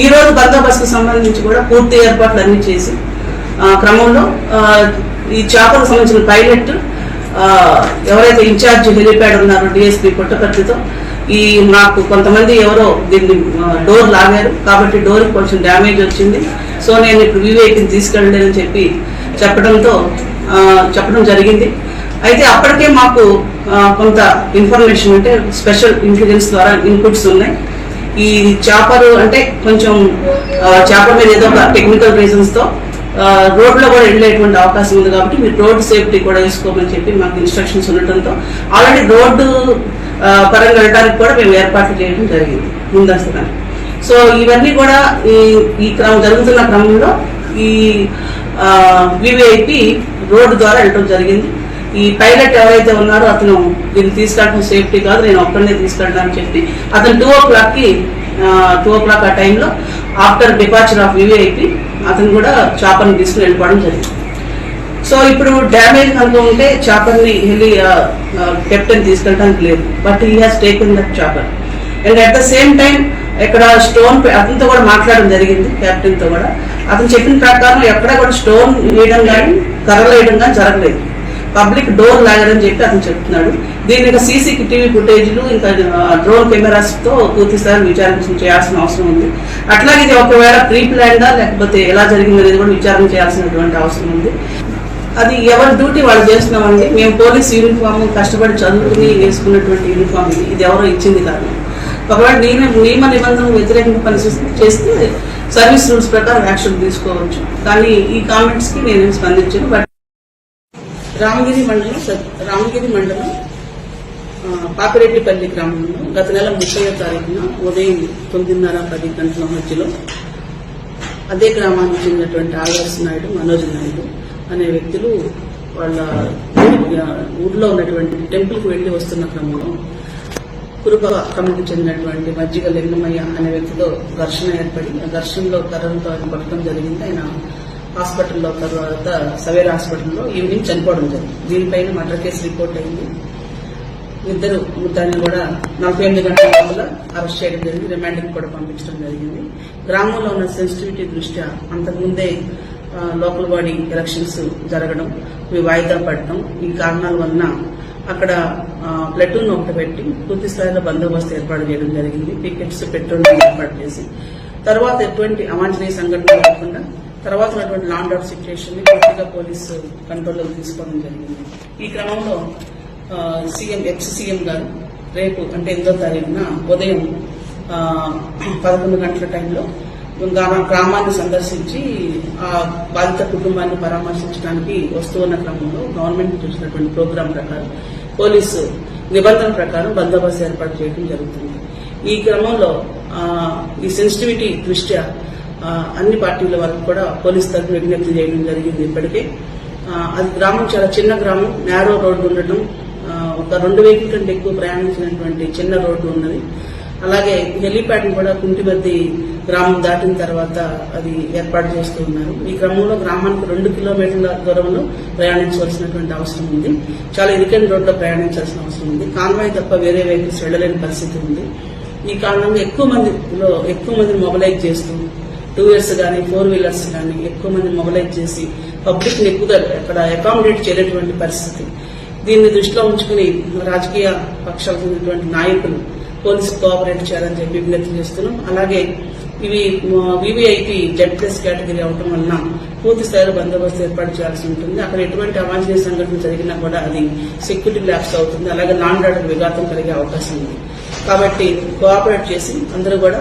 ఈ రోజు బందోబస్తుకు సంబంధించి కూడా పూర్తి ఏర్పాట్లు అన్ని చేసి క్రమంలో ఈ చేపలకు సంబంధించిన పైలట్ ఎవరైతే ఇన్ఛార్జ్ హెలిప్యాడ్ ఉన్నారో డిఎస్పీ పుట్టపర్తితో ఈ మాకు కొంతమంది ఎవరో దీన్ని డోర్ లాగారు. కాబట్టి డోర్ కొంచెం డ్యామేజ్ వచ్చింది. సో నేను ఇప్పుడు వివేక్ని తీసుకెళ్ళలేదని చెప్పి చెప్పడంతో చెప్పడం జరిగింది. అయితే అప్పటికే మాకు కొంత ఇన్ఫర్మేషన్ అంటే స్పెషల్ ఇంటెలిజెన్స్ ద్వారా ఇన్పుట్స్ ఉన్నాయి. ఈ చేపలు అంటే కొంచెం చేప మీద ఏదో ఒక టెక్నికల్ రీజన్స్తో రోడ్లో కూడా వెళ్ళేటువంటి అవకాశం ఉంది కాబట్టి మీరు రోడ్ సేఫ్టీ కూడా వేసుకోమని చెప్పి మాకు ఇన్స్ట్రక్షన్స్ ఉండటంతో ఆల్రెడీ రోడ్డు పరంగా వెళ్ళడానికి కూడా మేము ఏర్పాట్లు చేయడం జరిగింది ముందస్తుగా సో ఇవన్నీ కూడా ఈ ఈ క్రమం జరుగుతున్న క్రమంలో ఈ వివిఐపి రోడ్డు ద్వారా వెళ్ళడం జరిగింది. ఈ పైలట్ ఎవరైతే ఉన్నారో అతను దీన్ని తీసుకెళ్ళడం సేఫ్టీ కాదు నేను ఒక్కడనే తీసుకెళ్ళడానికి అని చెప్పి అతను టూ ఓ క్లాక్కి టూ ఓ క్లాక్ ఆ టైంలో ఆఫ్టర్ డిపార్చర్ ఆఫ్ వివిఐపి అతను కూడా చేపని తీసుకుని వెళ్ళిపోవడం జరిగింది. సో ఇప్పుడు డ్యామేజ్ కనుక ఉంటే చాపర్ని వెళ్ళి కెప్టెన్ తీసుకెళ్ళడానికి లేదు. But he has taken that chopper and at the same time ఇక్కడ స్టోన్ అతనితో కూడా మాట్లాడడం జరిగింది కెప్టెన్తో కూడా. అతను చెప్పిన ప్రకారం ఎక్కడ కూడా స్టోన్ వేయడం కానీ కర్రలు వేయడం కానీ జరగలేదు. పబ్లిక్ డోర్ లాగడని చెప్పి అతను చెప్తున్నాడు. దీని ఇంకా సీసీ టీవీ ఫుటేజ్లు ఇంకా డ్రోన్ కెమెరాస్తో పూర్తి విచారణ చేయాల్సిన అవసరం ఉంది. అట్లాగే ఇది ఒకవేళ ప్రీ ప్లాన్డా లేకపోతే ఎలా జరిగింది అనేది కూడా విచారణ చేయాల్సినటువంటి అవసరం ఉంది. అది ఎవరి డ్యూటీ వాళ్ళు చేస్తున్నామండి? మేము పోలీస్ యూనిఫామ్ కష్టపడి చదువుకుని వేసుకున్నటువంటి యూనిఫామ్ ఇది. ఇది ఎవరో ఇచ్చింది కాదు. ఒకవేళ నియమ నియమ నిబంధనలు వ్యతిరేకంగా పనిచేస్తే చేస్తే సర్వీస్ రూల్స్ ప్రకారం యాక్షన్ తీసుకోవచ్చు. కానీ ఈ కామెంట్స్కి నేను స్పందించాను బట్ రామగిరి మండలం రామగిరి మండలం పాపిరెడ్డిపల్లి గ్రామంలో గత నెల ముప్పై తారీఖున ఉదయం తొమ్మిదిన్నర పది గంటల మధ్యలో అదే గ్రామానికి చెందినటువంటి ఆదర్శ నాయుడు మనోజ్ నాయుడు అనే వ్యక్తులు వాళ్ళ ఊర్లో ఉన్నటువంటి టెంపుల్కి వెళ్ళి వస్తున్న క్రమంలో కురుబ కమిటీకి చెందినటువంటి మజ్జిగ లింగమయ్య అనే వ్యక్తితో ఘర్షణ ఏర్పడి ఆ ఘర్షణలో కర్రలతో ఆయన పడటం జరిగింది. ఆయన హాస్పిటల్లో తర్వాత సవేర్ హాస్పిటల్లో ఈవినింగ్ చనిపోవడం జరిగింది. దీనిపైన మర్డర్ కేసు రిపోర్ట్ అయింది. ఇద్దరు దాన్ని కూడా నలభై ఎనిమిది గంటల లోపల అరెస్ట్ చేయడం జరిగింది. రిమాండింగ్ కూడా పంపించడం జరిగింది. గ్రామంలో ఉన్న సెన్సిటివిటీ దృష్ట్యా అంతకుముందే లోకల్ బాడీ ఎలక్షన్స్ జరగడం ఇవి వాయిదా పడటం ఈ కారణాల వలన అక్కడ ఆ, ప్లటూన్ ఒకటి పెట్టి పూర్తి స్థాయిలో బందోబస్తు ఏర్పాటు చేయడం జరిగింది. టికెట్స్ పెట్రోల్ ఏర్పాటు చేసి. తర్వాత ఎటువంటి అవాంఛనీయ సంఘటనలు లేకుండా తర్వాత ఉన్నటువంటి లాండ్ ఆఫ్ సిచ్యువేషన్ని పూర్తిగా పోలీసు కంట్రోల్లోకి తీసుకోవడం జరిగింది. ఈ క్రమంలో సీఎం ఎక్స్ సీఎం గారు రేపు అంటే ఎనిమిదో తారీఖున ఉదయం పదకొండు గంటల టైంలో గ్రామాన్ని సందర్శించి ఆ బాధిత కుటుంబాన్ని పరామర్శించడానికి వస్తూ ఉన్న క్రమంలో గవర్నమెంట్ చూసినటువంటి ప్రోగ్రాం ప్రకారం పోలీసు నిబంధన ప్రకారం బందోబస్తు ఏర్పాటు చేయడం జరుగుతుంది. ఈ క్రమంలో ఈ సెన్సిటివిటీ దృష్ట్యా అన్ని పార్టీల వరకు కూడా పోలీస్ తరఫున విజ్ఞప్తి చేయడం జరిగింది ఇప్పటికే. అది గ్రామం చాలా చిన్న గ్రామం నేరో రోడ్డు ఉండటం ఒక రెండు వెహికల్ కంటే ఎక్కువ ప్రయాణించినటువంటి చిన్న రోడ్డు ఉన్నది. అలాగే హెలీప్యాడ్ కూడా కుంటిబద్ది గ్రామం దాటిన తర్వాత అది ఏర్పాటు చేస్తూ ఉన్నారు. ఈ క్రమంలో గ్రామానికి రెండు కిలోమీటర్ల దూరంలో ప్రయాణించవలసినటువంటి అవసరం ఉంది. చాలా ఇరుకైన రోడ్లో ప్రయాణించాల్సిన అవసరం ఉంది. కాన్వాయ్ తప్ప వేరే వెహికల్స్ వెళ్ళలేని పరిస్థితి ఉంది. ఈ కారణంగా ఎక్కువ మందిలో ఎక్కువ మందిని మొబలైజ్ చేస్తూ టూ వీలర్స్ కానీ ఫోర్ వీలర్స్ కానీ ఎక్కువ మంది మొబలైజ్ చేసి పబ్లిక్ని ఎక్కువగా అక్కడ అకామిడేట్ చేయనటువంటి పరిస్థితి. దీన్ని దృష్టిలో ఉంచుకుని రాజకీయ పక్షాలకు ఉన్నటువంటి నాయకులు పోలీసు కోఆపరేట్ చేయాలని చెప్పి విజ్ఞప్తి చేస్తున్నాం. అలాగే ఇవి వివిఐపి జెడ్ ప్లస్ కేటగిరీ అవటం వలన పూర్తి స్థాయిలో బందోబస్తు ఏర్పాటు చేయాల్సి ఉంటుంది. అక్కడ ఎటువంటి అవాంఛనీయ సంఘటన జరిగినా కూడా అది సెక్యూరిటీ ల్యాబ్స్ అవుతుంది. అలాగే లాండ్ ఆర్డర్ విఘాతం కలిగే అవకాశం ఉంది. కాబట్టి కోఆపరేట్ చేసి అందరూ కూడా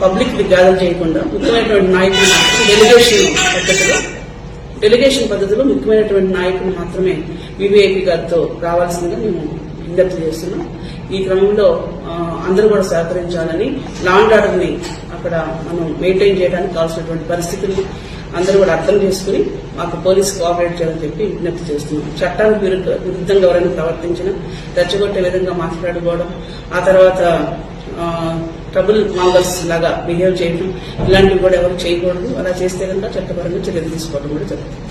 పబ్లిక్ గ్యాదర్ చేయకుండా ముఖ్యమైనటువంటి నాయకులు డెలిగేషన్ పద్ధతిలో డెలిగేషన్ పద్ధతిలో ముఖ్యమైనటువంటి నాయకులు మాత్రమే వివిఐపి గారితో రావాల్సిందిగా మేము విజ్ఞప్తి చేస్తున్నాం. ఈ క్రమంలో అందరూ కూడా సహకరించాలని లాండ్ ఆర్డర్ని అక్కడ మనం మెయింటైన్ చేయడానికి కావాల్సినటువంటి పరిస్థితులు అందరూ కూడా అర్థం చేసుకుని మాకు పోలీస్ కోఆపరేట్ చేయాలని చెప్పి విజ్ఞప్తి చేస్తున్నాం. చట్టానికి విరుద్ధ విరుద్ధంగా ఎవరైనా ప్రవర్తించిన రెచ్చగొట్టే విధంగా మాట్లాడుకోవడం ఆ తర్వాత ట్రబుల్ మాంగర్స్ లాగా బిహేవ్ చేయడం ఇలాంటివి కూడా ఎవరు చేయకూడదు. అలా చేస్తే కనుక చట్టపరంగా చర్యలు తీసుకోవడం కూడా జరుగుతుంది.